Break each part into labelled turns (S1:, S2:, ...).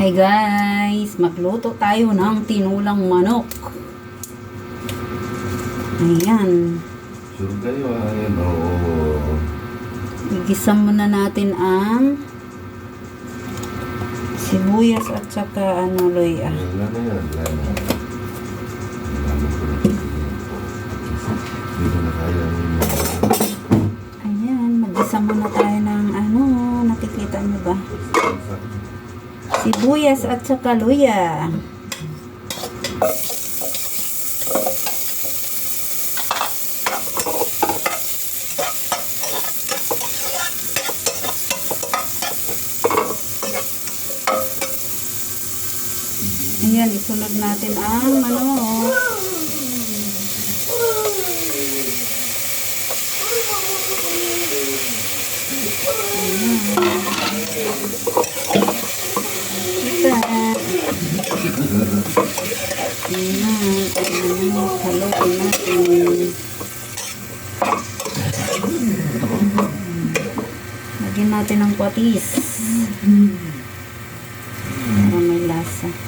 S1: Hi guys, magluto tayo ng tinulang manok. Ayan,
S2: Sure kayo. Ayan, oo.
S1: igisa muna natin ang sibuyas at saka ano loy ah.
S2: Wala na yan. Wala na. Kaya ninyo.
S1: Ayan, magisa muna tayo ng ano, nakikita niyo ba? Sibuyas at saka luya. Ayan, isunod natin ang manok. Ayan, ano, haluin natin. Lagyan natin ng patis. Para may lasa.
S2: Nasa.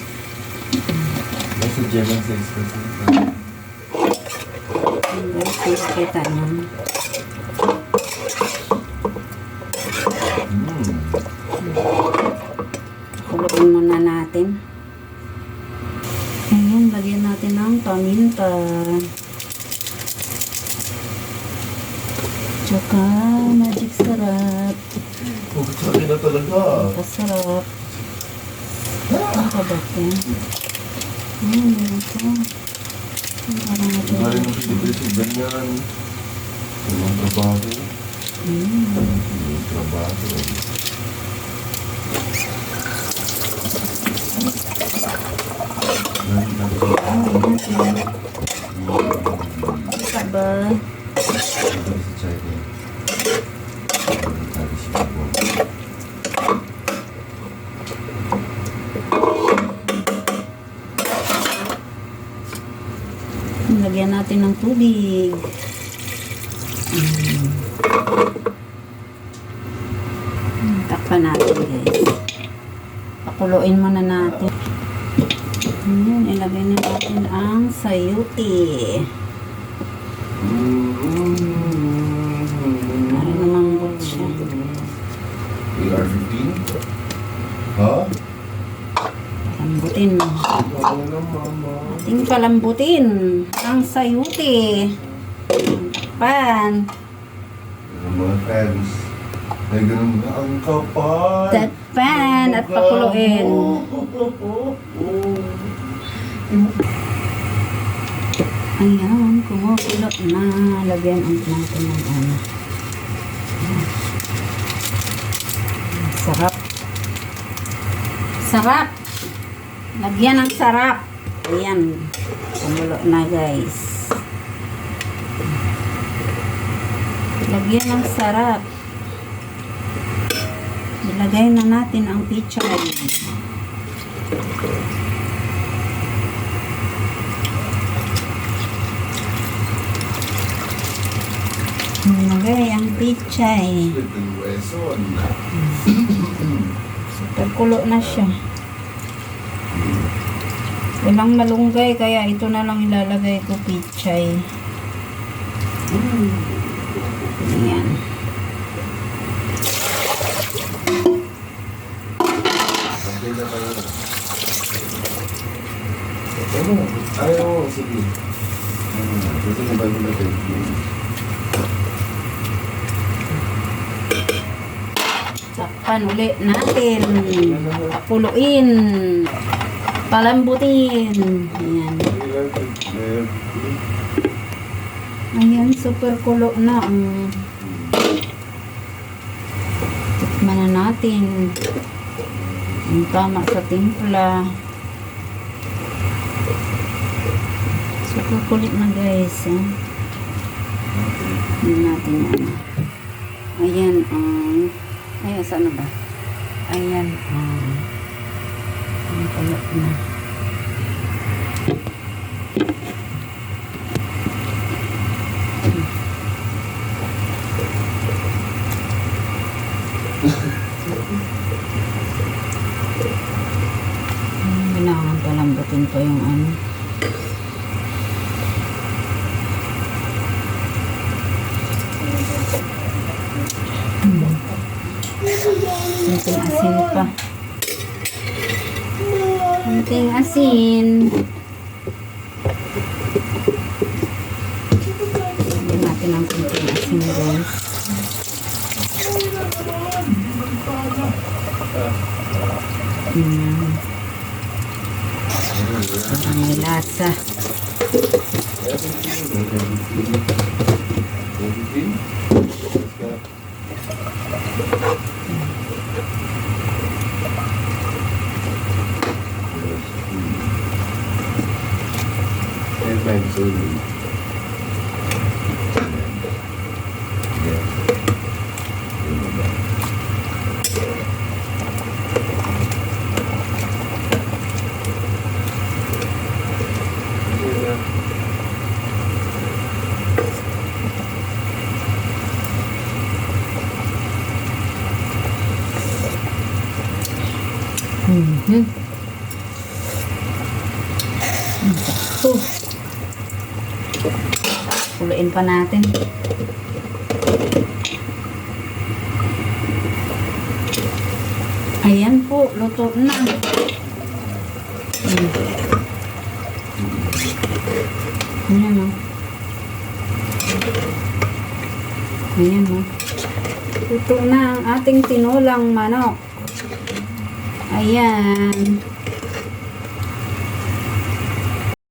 S1: Ayan guys, nakikita nyo.
S2: Hmm.
S1: Kuluin muna natin. Ayan, lagyan natin ng paminta. Tsaka magic sarap.
S2: Oh, sabi na talaga.
S1: Kasarap. Ang kabak yan. Ayan, meron ko. Parang ito.
S2: Galing mo pinipili ganyan. Walang trabaho.
S1: Ayan.
S2: Walang trabaho. Galing na Bobo.
S1: Lagyan natin ng tubig. Mm. Mm, Takpan natin guys. Pakuloyin muna natin. Ilagay na natin ang sayuti. Para lumambot siya.
S2: We are 15? Ha?
S1: Lambutin.
S2: Oo na, mama.
S1: Ating palambutin ang sayuti.
S2: Ang mga fans. Ay, ganun ba? Ang kapal.
S1: Takpan at pakuluin. Ayan, kumukulo na. Lagyan ang natin ng ano. Sarap. Sarap. Lagyan ng sarap. Ayan. Kumulo na guys. Lagyan ng sarap. Ilagay na natin ang pichay. Ilagay ang pichay.
S2: Little Weson.
S1: Super kulo na siya. Walang malunggay kaya ito na lang ilalagay ko pichay. Ayan.
S2: Tayo. Ano? Ayaw, sige. Ano na? Gusto mo ba yung
S1: Takpan uli natin. Pakuluin. Palambutin. Ayan. Ayan, super kulo na. Um, tikman na natin. Ang tama sa timpla. Super kulit na guys. Eh. Hindi natin yan. Ayan, um, ayan, saan ba? Ayan, um, ang kulit na. palambutin ko yung ano. Kunting asin pa. Kunting asin. Lagyan natin ng kunting asin guys. Mm. Para may lasa. Mhm. Mm, Kuluin pa natin. Ayan po, luto na. Mm. Ayan o. Ayan o. Luto na ang ating tinulang manok. Ayan.